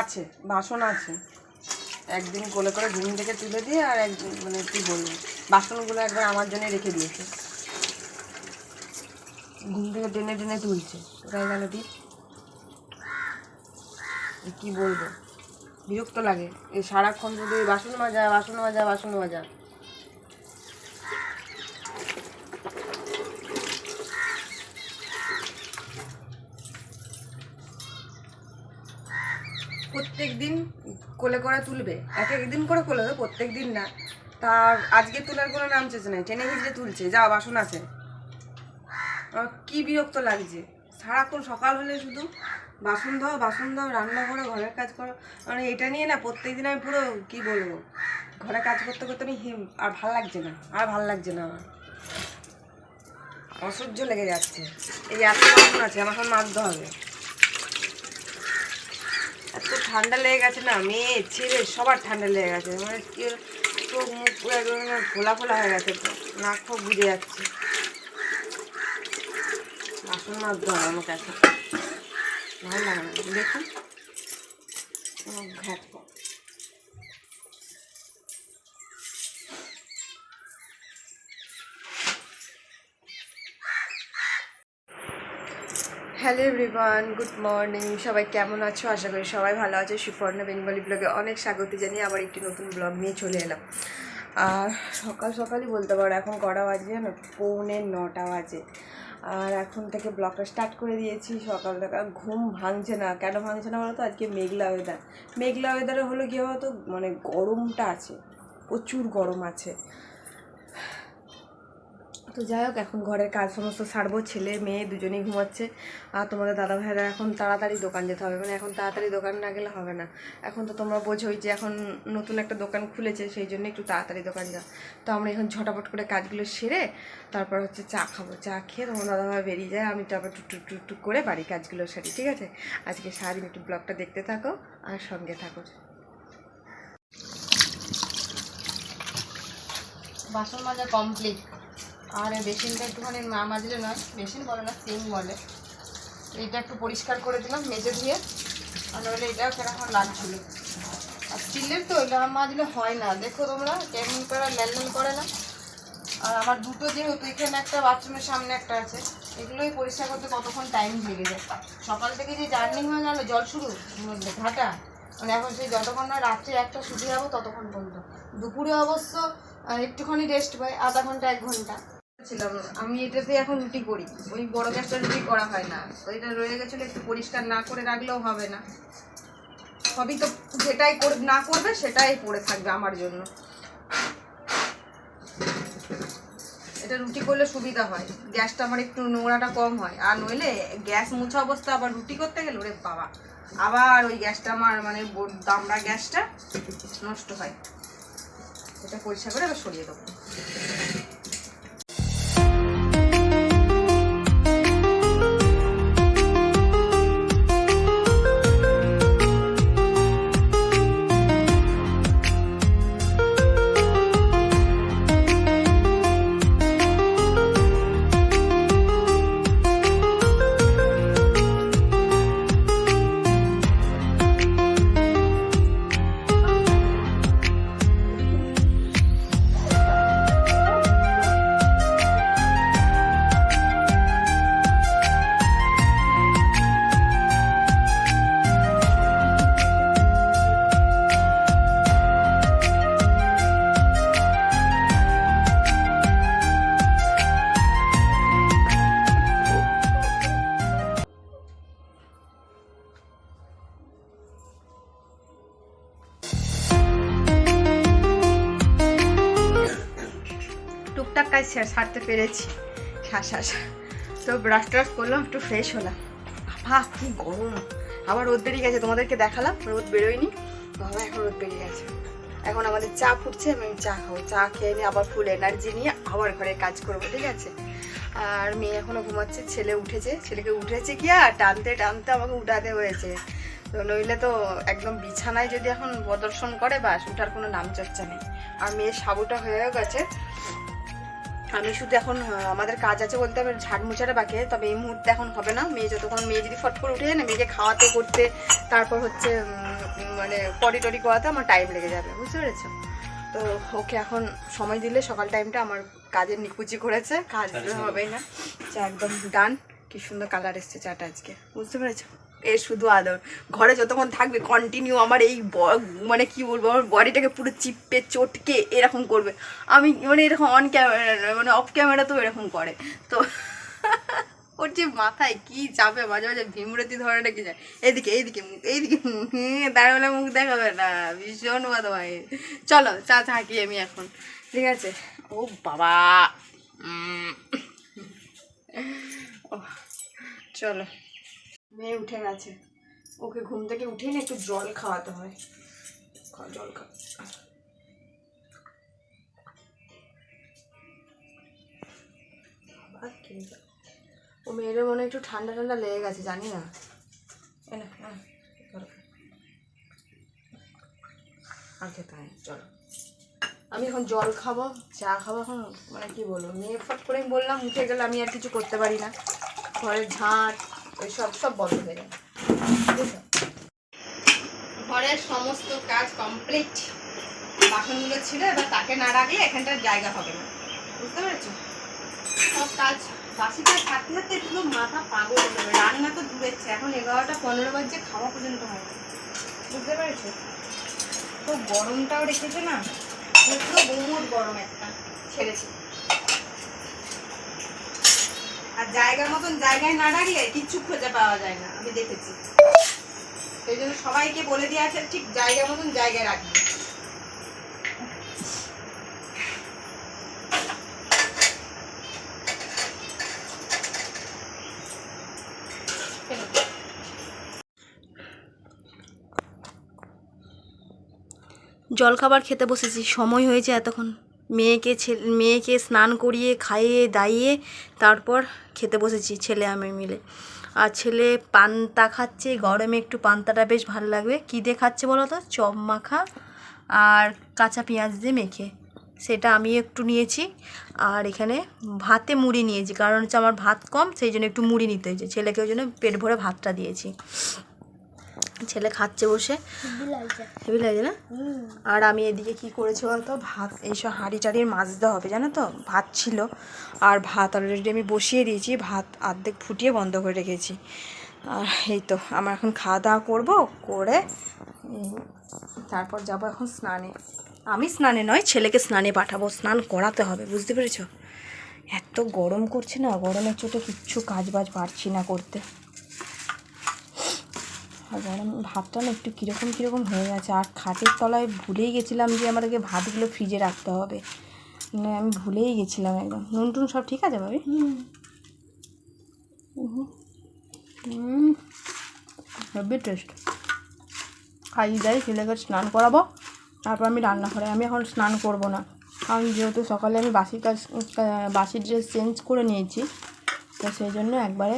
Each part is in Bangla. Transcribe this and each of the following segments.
আছে, বাসন আছে। একদিন কোলে করে ঘুম থেকে তুলে দিয়ে আর একদিন মানে কী বলব, বাসনগুলো একবার আমার জন্য রেখে দিয়েছে। ঘুম থেকে টেনে টেনে তুলছে, কোথায় গেল দি কী বলব, বিরক্ত লাগে। এই সারাক্ষণ যদি বাসন মাজা বাসন মাজা বাসন মাজা। প্রত্যেক দিন কোলে করে তুলবে। এক এক দিন করে কোলে প্রত্যেক দিন না। তার আজকে তোলার কোনো নাম চেয়েছে না। টেনে হিজড়ে তুলছে। যা, বাসন আছে। আমার কি বিরক্ত লাগছে। সারাক্ষণ সকাল হলে শুধু বাসন ধোয়া বাসন ধোয়া, রান্না করো, ঘরের কাজ করো। মানে এটা নিয়ে না প্রত্যেক দিন আমি পুরো কি বলব? ঘরে কাজ করতে করতে আমি হিম আর ভালো লাগছে না। আর ভালো লাগছে না আমার। অসহ্য লেগে যাচ্ছে। এই এত বাসন আছে, আমার মারতে হবে। এত ঠান্ডা লেগে গেছে না, মেয়ে, ছেলে, সবার ঠান্ডা লেগে গেছে। মানে কি চোখ, মুখ পুরো একদম ফোলা ফোলা হয়ে গেছে নাক খুব বুঝে যাচ্ছে। বাসন মাজতে হবে আমার কাছে ভালো লাগে না। দেখুন, আমার হ্যালো এভরিওয়ান গুড মর্নিং সবাই কেমন আছো? আশা করি সবাই ভালো আছে। সুপর্ণা বেঙ্গলি ব্লগে অনেক স্বাগত জানিয়ে আবার একটি নতুন ব্লগ নিয়ে চলে এলাম। আর সকাল সকালই বলতে পারো, এখন কটা বাজে জানো? পৌনে নটা বাজে। আর এখন থেকে ব্লগটা স্টার্ট করে দিয়েছি। সকাল আর ঘুম ভাঙছে না। কেন ভাঙছে না বলো তো আজকে মেঘলা ওয়েদার মেঘলা ওয়েদারে হলো কি বলতো? মানে গরমটা আছে। প্রচুর গরম আছে। তো যাই হোক, এখন ঘরের কাজ সমস্ত সারবো, ছেলে, মেয়ে দুজনেই ঘুমাচ্ছে। আর তোমাদের দাদা ভাইরা এখন তাড়াতাড়ি দোকান যেতে হবে। মানে এখন তাড়াতাড়ি দোকান না গেলে হবে না। এখন তো তোমরা বোঝোই যে এখন নতুন একটা দোকান খুলেছে, সেই জন্য একটু তাড়াতাড়ি দোকান যা তো আমরা এখন ঝটাপট করে কাজগুলো সেরে তারপর হচ্ছে চা খাব। চা খেয়ে তোমার দাদা ভাই বেরিয়ে যায়, আমি তারপর টুক টুক টুক করে বাড়ি কাজগুলো সারি, ঠিক আছে? আজকে সারাদিন একটু ব্লগটা দেখতে থাকো আর সঙ্গে থাকো। বাসন মাজা কমপ্লিট আর বেসিনটা একটুখানি মা মাজলে নয় বেসিন বলে না সিং বলে। এইটা একটু পরিষ্কার করে দিলাম, মেজে দিয়ে আর নইলে এটাও কেরকম লাগছিল। আর স্টিলের তো এটা মাজলে হয় না। দেখো তোমরা, কেমন করে ল্যাল করে না। আর আমার দুটো যেহেতু, এখানে একটা বাথরুমের সামনে একটা আছে। এগুলোই পরিষ্কার করতে কতক্ষণ টাইম লেগে যায়। সকাল থেকে যে জার্নি হয়ে গেল, জল শুরু, ঘাটা। মানে এখন সেই যতক্ষণ না রাত্রে একটা শুধু যাব, ততক্ষণ পর্যন্ত। দুপুরে অবশ্য একটুখানি রেস্ট পাই, আধা ঘণ্টা, এক ঘণ্টা। ছিলাম। আমি এটাতে এখন রুটি করি। ওই বড় গ্যাসটা রুটি করা হয় না। তো এটা রয়ে গেছিল, একটু পরিষ্কার না করে রাখলেও হবে না। সবই তো যেটাই না করবে, সেটাই পড়ে থাকবে আমার জন্য। এটা রুটি করলে সুবিধা হয়। গ্যাসটা আমার একটু নোংরাটা কম হয়। আর নইলে গ্যাস মুছা অবস্থা আবার রুটি করতে গেলে, ওরে বাবা। আবার ওই গ্যাসটা আমার মানে দামড়া গ্যাসটা নষ্ট হয়। এটা পরিষ্কার করে এবার সরিয়ে দেবো। সারতে পেরেছি। শ্বাস তো ব্রাশ ট্রাশ করলাম, একটু ফ্রেশ হলাম। বাবা, কি গরম। আবার রোদ বেরিয়ে গেছে, তোমাদেরকে দেখালাম। রোদ বেরোয়নি। বাবা, এখন রোদ বেরিয়ে গেছে। এখন আমাদের চা ফুটছে, আমি চা খাব। চা খেয়ে নিয়ে আবার ফুল এনার্জি নিয়ে আবার ঘরে কাজ করব, ঠিক আছে? আর মেয়ে এখনও ঘুমাচ্ছে, ছেলে উঠেছে। ছেলেকে উঠেছে কি আর? টানতে টানতে আমাকে উঠাতে হয়েছে। তো নইলে তো একদম বিছানায় যদি এখন প্রদর্শন করে, বাস, উঠার কোনো নাম চর্চা নেই। আর মেয়ের সাবুটা হয়েও গেছে। আমি শুধু এখন আমাদের কাজ আছে বলতে আমার ঝাড় মোছাটা বাকি তবে এই মুহূর্তে এখন হবে না। মেয়ে যতক্ষণ মেয়ে যদি ফট করে উঠে যায় না মেয়েকে খাওয়াতে করতে তারপর হচ্ছে মানে পটি টরি করাতে আমার টাইম লেগে যাবে। বুঝতে পেরেছ? তো ওকে এখন সময় দিলে সকাল টাইমটা আমার কাজের নিকুচি করেছে। কাজ হবেই না। চা একদম ডান কি সুন্দর কালার এসছে চাটা আজকে। বুঝতে পেরেছ? এর শুধু আদর। ঘরে যতক্ষণ থাকবে কন্টিনিউ আমার এই মানে কি বলব, আমার বডিটাকে পুরো চিপে, চটকে এরকম করবে। আমি মানে এরকম অন ক্যামেরা মানে অফ ক্যামেরা তো এরকম করে। তো ওর যে মাথায় কি চাপে, মাঝে মাঝে ভীমরতি ধরে রেখে যায় এইদিকে এইদিকে মুখ এইদিকে দাঁড়ালে মুখ দেখাবে না, ভীষণ বাদ ভাই চলো, চা থাকি আমি এখন। ঠিক আছে? ও বাবা! চলো। মেয়ে উঠে গেছে। ওকে ঘুম থেকে উঠে না একটু জল খাওয়াতে হয়। জল খা। ও মেয়ের মনে একটু ঠান্ডা ঠান্ডা লেগে গেছে জানি না। হয় না, চলো। আমি এখন জল খাব চা খাব এখন মানে কি বলব? মেয়ে ফট করে বললাম উঠে গেলে আমি আর কিছু করতে পারি না। ঘরের ঝাঁট ওই সব সব বন্ধ হয়ে বুঝেছ? ঘরের সমস্ত কাজ কমপ্লিট বাসনগুলো ছিল, এবার তাকে না রাখলে এখানটার জায়গা হবে না। বুঝতে পেরেছ? সব কাজ বাসি কাজ থাকতে থাকতে পুরো মাথা পাগল হয়ে যাবে। রান্না তো দূরেচ্ছে এখন এগারোটা পনেরো বাজছে, খাওয়া পর্যন্ত হয় বুঝতে পেরেছ? তো গরমটাও রেখেছে না? পুরো বহুত গরম একটা ছেড়েছে। আর জায়গা মতন জায়গায় না দাঁড়িয়ে কিচ্ছু খুঁজে পাওয়া যায় না, আমি দেখেছি। সেই জন্য সবাইকে বলে দিয়ে আছে, ঠিক জায়গা মতন জায়গায় রাখবে। জলখাবার খেতে বসেছি, সময় হয়েছে এতক্ষণ। মেয়েকে ছেলে, মেয়েকে স্নান করিয়ে, খাইয়ে, দাইয়ে তারপর খেতে বসেছি ছেলে আমি মিলে। আর ছেলে পান্তা খাচ্ছে, গরমে একটু পান্তাটা বেশ ভালো লাগবে। কী দিয়ে খাচ্ছে বলো তো? চপ মাখা আর কাঁচা পেঁয়াজ দিয়ে মেখে। সেটা আমি একটু নিয়েছি। আর এখানে ভাতে মুড়ি নিয়েছি, কারণ হচ্ছে আমার ভাত কম, সেই জন্য একটু মুড়ি নিতে হয়েছে। ছেলেকে ওই জন্য পেট ভরে ভাতটা দিয়েছি। ছেলে খাচ্ছে বসে। হেভি লাগছে। না? আর আমি এদিকে কি করেছি বলতো? ভাত এইসব হাঁড়ি টাড়ির মাজতে হবে জানো তো? ভাত ছিল। আর ভাত অলরেডি আমি বসিয়ে দিয়েছি ভাত অর্ধেক ফুটিয়ে বন্ধ করে রেখেছি। আর এই তো আমার এখন খাওয়া দাওয়া করব করে তারপর যাব এখন স্নানে। আমি স্নানে নয় ছেলেকে স্নানে পাঠাবো। স্নান করাতে হবে বুঝতে পেরেছ? এত গরম করছে না গরমের চোটে কিচ্ছু কাজ বাজ পারছি না করতে। আর ভাতটা না একটু কীরকম কীরকম হয়ে গেছে। আর খাটের তলায় ভুলেই গেছিলাম যে আমাদেরকে ভাতগুলো ফ্রিজে রাখতে হবে। মানে আমি ভুলেই গেছিলাম একদম। নুন টুন সব ঠিক আছে ভাবি? Heavy taste. খাইয়ে যাই ছেলেকে স্নান করাবো। তারপর আমি রান্না করে আমি এখন স্নান করব না। কারণ যেহেতু সকালে আমি বাসি কাজ আহ, বাসি ড্রেস চেঞ্জ করে নিয়েছি তো সেই জন্য একবারে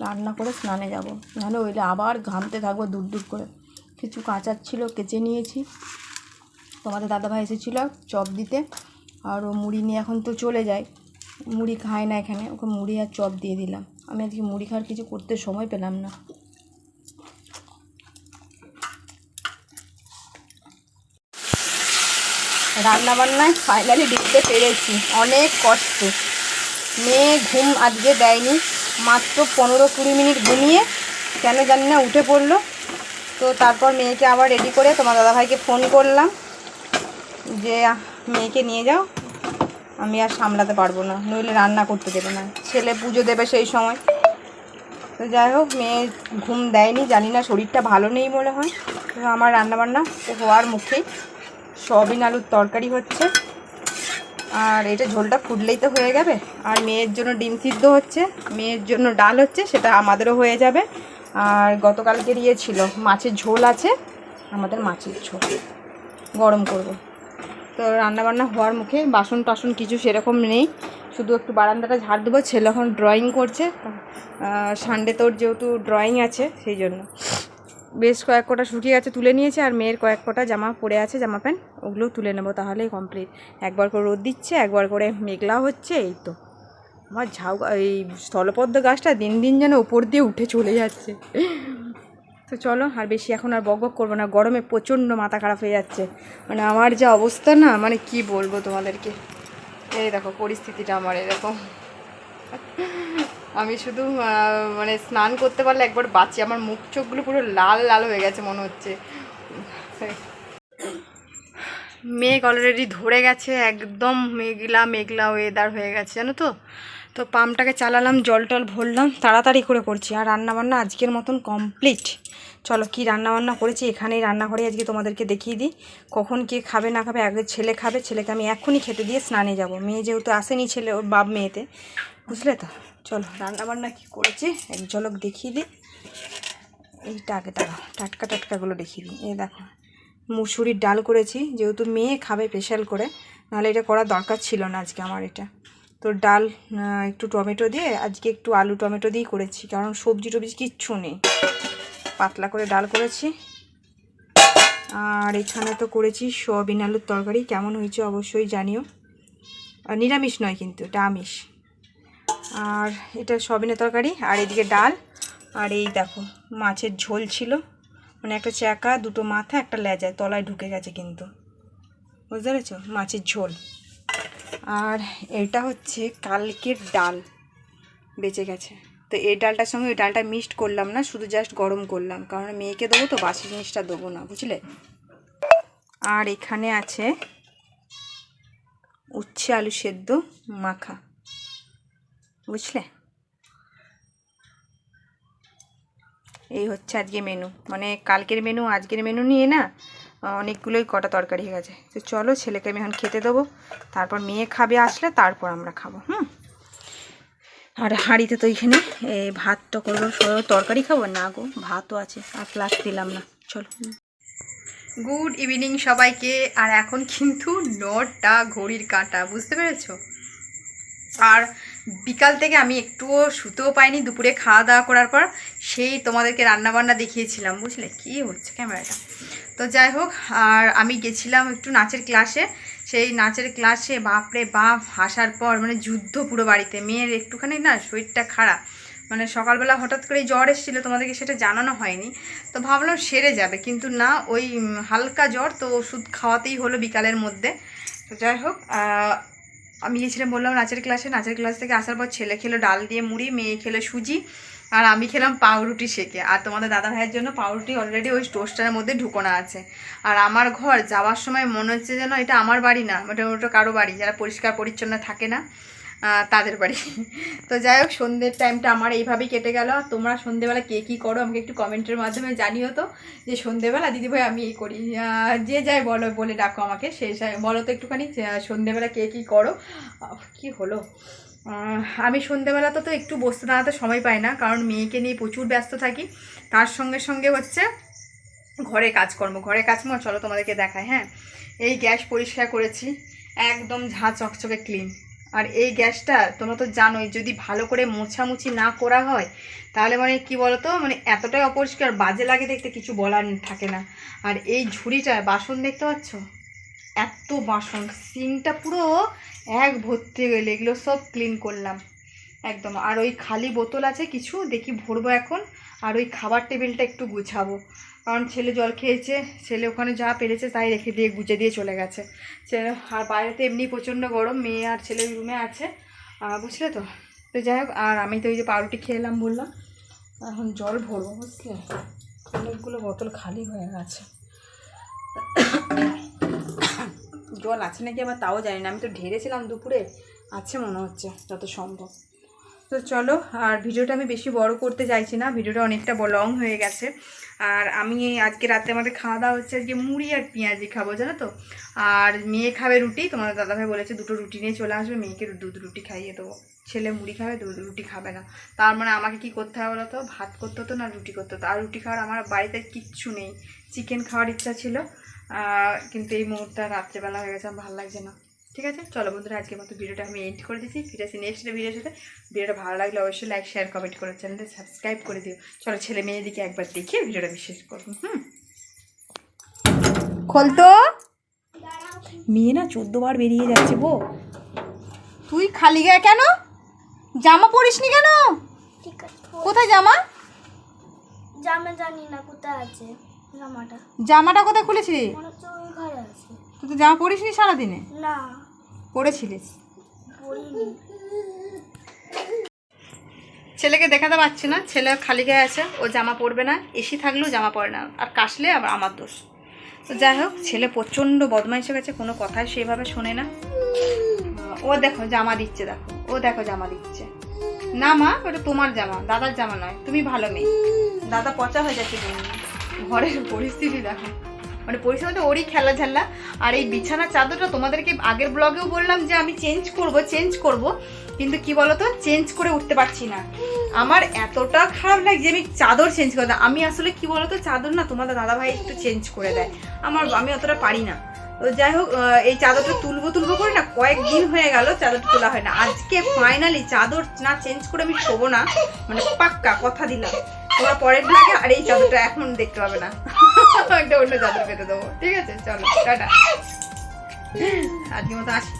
রান্না করে স্নানে যাব। নাহলে ওইলে আবার ঘামতে থাকব দূর দূর করে। কিছু কাঁচার ছিল, কেচে নিয়েছি। তোমাদের দাদাভাই এসেছিল চপ দিতে। আর ও মুড়ি নিয়ে এখন তো চলে যায়। মুড়ি খায় না এখানে, ওকে মুড়ি আর চপ দিয়ে দিলাম। আমি আজকে মুড়ি খাওয়ার কিছু করতে সময় পেলাম না। রান্না বান্নায় ফাইনালি দিতে পেরেছি। অনেক কষ্ট। মেয়ে ঘুম আজকে দেয়নি। মাত্র পনেরো কুড়ি মিনিট ঘুমিয়ে কেন জানি না উঠে পড়ল। তো তারপর মেয়েকে আবার রেডি করে তোমার দাদাভাইকে ফোন করলাম যে মেয়েকে নিয়ে যাও, আমি আর সামলাতে পারব না, নইলে রান্না করতে দেবে না, ছেলে পুজো দেবে সেই সময়। তো যাই হোক, মেয়ে ঘুম দেয়নি, জানি না শরীরটা ভালো নেই মনে হয়। আমার রান্নাবান্না হওয়ার মুখেই সয়াবিন আলুর তরকারি হচ্ছে। আর এটা ঝোলটা ফুটলেই তো হয়ে যাবে। আর মেয়ের জন্য ডিম সিদ্ধ হচ্ছে, মেয়ের জন্য ডাল হচ্ছে, সেটা আমাদেরও হয়ে যাবে। আর গতকালকের ইয়ে ছিল, মাছের ঝোল আছে, আমাদের মাছের ঝোল। গরম করব। তো রান্নাবান্না হওয়ার মুখে বাসন টাসন কিছু সেরকম নেই, শুধু একটু বারান্দাটা ঝাড় দেবো, ছেলে এখন ড্রয়িং করছে সানডে তোর যেহেতু ড্রয়িং আছে, সেই জন্য। বেশ কয়েক কটা শুকিয়ে গেছে তুলে নিয়েছে আর মেয়ের কয়েক কটা জামা পরে আছে, জামা প্যান্ট, ওগুলোও তুলে নেব তাহলেই কমপ্লিট একবার করে রোদ দিচ্ছে, একবার করে মেঘলা হচ্ছে, এই তো। আমার ঝাউ এই স্থলপদ্ম গাছটা দিন দিন যেন ওপর দিয়ে উঠে চলে যাচ্ছে। তো চলো, আর বেশি এখন আর বক করব না, গরমে প্রচণ্ড মাথা খারাপ হয়ে যাচ্ছে। মানে আমার যা অবস্থা না মানে কি বলব তোমাদেরকে? এই দেখো, পরিস্থিতিটা আমার এরকম। আমি শুধু মানে স্নান করতে পারলে একবার বাঁচি। আমার মুখ চোখগুলো পুরো লাল লাল হয়ে গেছে মনে হচ্ছে। মেঘ অলরেডি ধরে গেছে, একদম মেঘলা মেঘলা ওয়েদার হয়ে গেছে, জানো তো? তো পাম্পটাকে চালালাম, জল টল ভরলাম, তাড়াতাড়ি করে করছি। আর রান্নাবান্না আজকের মতন কমপ্লিট চলো, কি রান্নাবান্না করেছি? এখানেই রান্নাঘরে আজকে তোমাদেরকে দেখিয়ে দিই। কখন কে খাবে, না খাবে, আগে ছেলে খাবে। ছেলেকে আমি এখনই খেতে দিয়ে স্নানে যাব। মেয়ে যেহেতু আসেনি ছেলে, ওর বাপ মেয়েতে। বুঝলে তো? চলো, রান্নাবান্না কি করেছি? এক ঝলক দেখিয়ে দিই। এইটা আগে দাঁড়াও, টাটকা টাটকাগুলো দেখিয়ে দিই। এই দেখো, মুসুরির ডাল করেছি, যেহেতু মেয়ে খাবে স্পেশাল করে, নাহলে এটা করা দরকার ছিল না আজকে আমার এটা। তো ডাল একটু টমেটো দিয়ে, আজকে একটু আলু টমেটো দিয়েই করেছি, কারণ সবজি টবজি কিচ্ছু নেই। পাতলা করে ডাল করেছি। আর এখানে তো করেছি সোয়াবিন আলুর তরকারি, কেমন হয়েছে অবশ্যই জানিও। নিরামিষ নয় কিন্তু, এটা আমিষ। আর এটা সয়াবিনের তরকারি, আর এদিকে ডাল, আর এই দেখো মাছের ঝোল ছিল। মানে একটা চাকা দুটো মাথা, একটা লেজায় তলায় ঢুকে গেছে কিন্তু। বুঝতে পেরেছ? মাছের ঝোল। আর এটা হচ্ছে কালকের ডাল বেঁচে গেছে। তো এই ডালটার সঙ্গে ওই ডালটা মিক্সড করলাম না, শুধু জাস্ট গরম করলাম। কারণ মেয়েকে দেবো তো, বাসি জিনিসটা দেবো না, বুঝলে? আর এখানে আছে উচ্ছে আলু সেদ্ধ মাখা। বুঝলে? এই হচ্ছে আজকে মেনু মানে কালকের মেনু আজকের মেনু নিয়ে না অনেকগুলোই কটা তরকারি হয়ে গেছে। তো চলো ছেলেকে আমি এখন খেতে দেবো। তারপর মেয়ে খাবে আসলে, তারপর আমরা খাব, হুম? আর হাঁড়িতে তো এইখানে ভাতটা করব তরকারি খাব? না গো, ভাতও আছে, আর প্লাস দিলাম না। চলো। গুড ইভিনিং সবাইকে। আর এখন কিন্তু নটা ঘড়ির কাঁটা, বুঝতে পেরেছ? আর বিকাল থেকে আমি একটুও শুতেও পাইনি। দুপুরে খাওয়া দাওয়া করার পর সেই তোমাদেরকে রান্নাবান্না দেখিয়েছিলাম, বুঝলে? কি হচ্ছে ক্যামেরাটা? তো যাই হোক, আর আমি গেছিলাম একটু নাচের ক্লাসে সেই নাচের ক্লাসে বাপরে বাপ হাসার পর মানে যুদ্ধ পুরো বাড়িতে। মেয়ের একটুখানি না শরীরটা খারাপ। মানে সকালবেলা হঠাৎ করে জ্বর এসেছিল, তোমাদেরকে সেটা জানানো হয়নি। তো ভাবলাম সেরে যাবে, কিন্তু না, ওই হালকা জ্বর, তো ওষুধ খাওয়াতেই হলো বিকালের মধ্যে। তো যাই হোক আমি গিয়েছিলাম বললাম, নাচের ক্লাসে নাচের ক্লাস থেকে আসার পর ছেলে খেলো ডাল দিয়ে মুড়ি, মেয়ে খেলো সুজি, আর আমি খেলাম পাউরুটি শেখে আর তোমাদের দাদা ভাইয়ের জন্য পাউরুটি অলরেডি ওই টোস্টারের মধ্যে ঢুকোনো আছে। আর আমার ঘর যাওয়ার সময় মনে হচ্ছে যেন এটা আমার বাড়ি না ওটা ওটা কারও বাড়ি, যারা পরিষ্কার পরিচ্ছন্ন থাকে না। তাদের বাড়ি। তো যাই হোক, সন্ধ্যের টাইমটা আমার এইভাবেই কেটে গেল। আর তোমরা সন্ধ্যেবেলা কে কী করো, আমাকে একটু কমেন্টের মাধ্যমে জানিও তো, যে সন্ধ্যেবেলা দিদিভাই আমি এই করি। যে যাই বলো, বলে ডাকো আমাকে সেই বলো তো একটুখানি সন্ধ্যেবেলা কে কী করো। কি হলো? আমি সন্ধ্যেবেলা তো তো একটু বসতে দাঁড়াতে সময় পাই না, কারণ মেয়েকে নিয়ে প্রচুর ব্যস্ত থাকি। তার সঙ্গে সঙ্গে হচ্ছে ঘরে কাজকর্ম। ঘরে কাজকর্ম, চলো তোমাদেরকে দেখায় হ্যাঁ? এই গ্যাস পরিষ্কার করেছি, একদম ঝাঁ চকচকে ক্লিন আর এই গ্যাসটা তোমরা তো জানোই, যদি ভালো করে মোছামুছি না করা হয়, তাহলে মানে কি বলতো? মানে এতটাই অপরিষ্কার, বাজে লাগে দেখতে, কিছু বলার থাকে না। আর এই ঝুড়িটা বাসন দেখতে পাচ্ছ? এত বাসন, সিংটা পুরো এক ভর্তি গেলে, এগুলো সব ক্লিন করলাম। একদম, আর ওই খালি বোতল আছে কিছু, দেখি ভরবো এখন, আর ওই খাবার টেবিলটা একটু গুছাবো। কারণ ছেলে জল খেয়েছে, ছেলে ওখানে যা পেরেছে তাই রেখে দিয়ে গুজে দিয়ে চলে গেছে। ছেলে আর বাইরেতে এমনি প্রচণ্ড গরম, মেয়ে আর ছেলে রুমে আছে। বুঝলে তো? তো যাই হোক, আর আমি তো ওই যে পাউরুটি খেলাম বললাম। এখন জল ভরবো, বুঝলে? অনেকগুলো বোতল খালি হয়ে গেছে। জল আছে নাকি আবার তাও জানি না, আমি তো ঢেড়েছিলাম দুপুরে, আছে মনে হচ্ছে, যত সম্ভব। তো চলো, আর ভিডিওটা আমি বেশি বড় করতে চাইছি না, ভিডিওটা অনেকটা লং হয়ে গেছে। আর আমি আজকে রাতে আমাদের খাওয়া দাওয়া হচ্ছে আজকে মুড়ি আর পেঁয়াজি খাব, জানো তো? আর মেয়ে খাবে রুটি, তোমার দাদাভাই বলেছে দুটো রুটি নিয়ে চলে আসবে, মেয়েকে দুধ রুটি খাইয়ে দেবো। ছেলে মুড়ি খাবে দুধ রুটি খাবে না। তার মানে আমাকে কি করতে হবে বলো তো ভাত করতে হতো না, রুটি করতে হতো। আর রুটি খাওয়ার আমার বাড়িতে কিচ্ছু নেই। চিকেন খাওয়ার ইচ্ছা ছিল কিন্তু এই মুহূর্তে রাত্রেবেলা হয়ে গেছে, আমার ভালো লাগছে না। ঠিক আছে? চলো বন্ধুরা আজকের মতো ভিডিওটা আমি এন্ড করে দিচ্ছি ফিরে আসি নেক্সট ভিডিওর সাথে ভিডিওটা ভালো লাগলে অবশ্যই লাইক শেয়ার কমেন্ট করে চ্যানেলটা সাবস্ক্রাইব করে দিও। চলো ছেলে মেয়েদিকে একবার দেখে ভিডিওটা বিশেষ করব হুম? খোলতো? মেয়ে না চোদ্দ বার বেরিয়ে যাচ্ছে বো তুই খালি গায়ে কেন? জামা পরিসনি কেন? কোথায় জামা? জামা জানি না কোথায় আছে জামাটা? জামাটা কোথায় খুলেছিলি? ওই ঘরে আছে। তুই তো জামা পরিসনি সারাদিনে? না। পরেছিলিস? ছেলেকে দেখাতে পারছি না ছেলে খালি গায়ে আছে ও জামা পরবে না এসি থাকলেও জামা পরে না আর কাশলে আবার আমার দোষ। তো যাই হোক ছেলে প্রচণ্ড বদমাইশ গেছে কোনো কথাই সেইভাবে শোনে না। ও দেখো জামা দিচ্ছে দেখো। ও দেখো জামা দিচ্ছে। না মা ওটা তোমার জামা দাদার জামা নয় তুমি ভালো মেয়ে। দাদা পচা হয়ে যাচ্ছে। ঘরের পরিস্থিতি দেখো। মানে পরিস্থিতি ওরই খেলা ঝাল্লা। আর এই বিছানার চাদরটা তোমাদেরকে আগের ব্লগেও বললাম যে আমি চেঞ্জ করব চেঞ্জ করব। কিন্তু কি বলতো চেঞ্জ করে উঠতে পারছি না। আমার এতটা খারাপ লাগছে আমি চাদর চেঞ্জ করে আমি আসলে কি বলতো, চাদর না তোমাদের দাদা ভাই একটু চেঞ্জ করে দেয়। আমার, আমি অতটা পারি না। তো যাই হোক এই চাদরটা তুলবো তুলবো করে না কয়েকদিন হয়ে গেল চাদরটা তোলা হয় না। আজকে ফাইনালি চাদর না চেঞ্জ করে আমি শোবো না। মানে পাক্কা কথা দিলাম। তোমরা পরের ব্লগে আর এই চাদরটা এখন দেখতে পাবে না। একটা অন্য চাদর পেতে দেবো। ঠিক আছে? চলো, টাটা। আজকে মতো আসি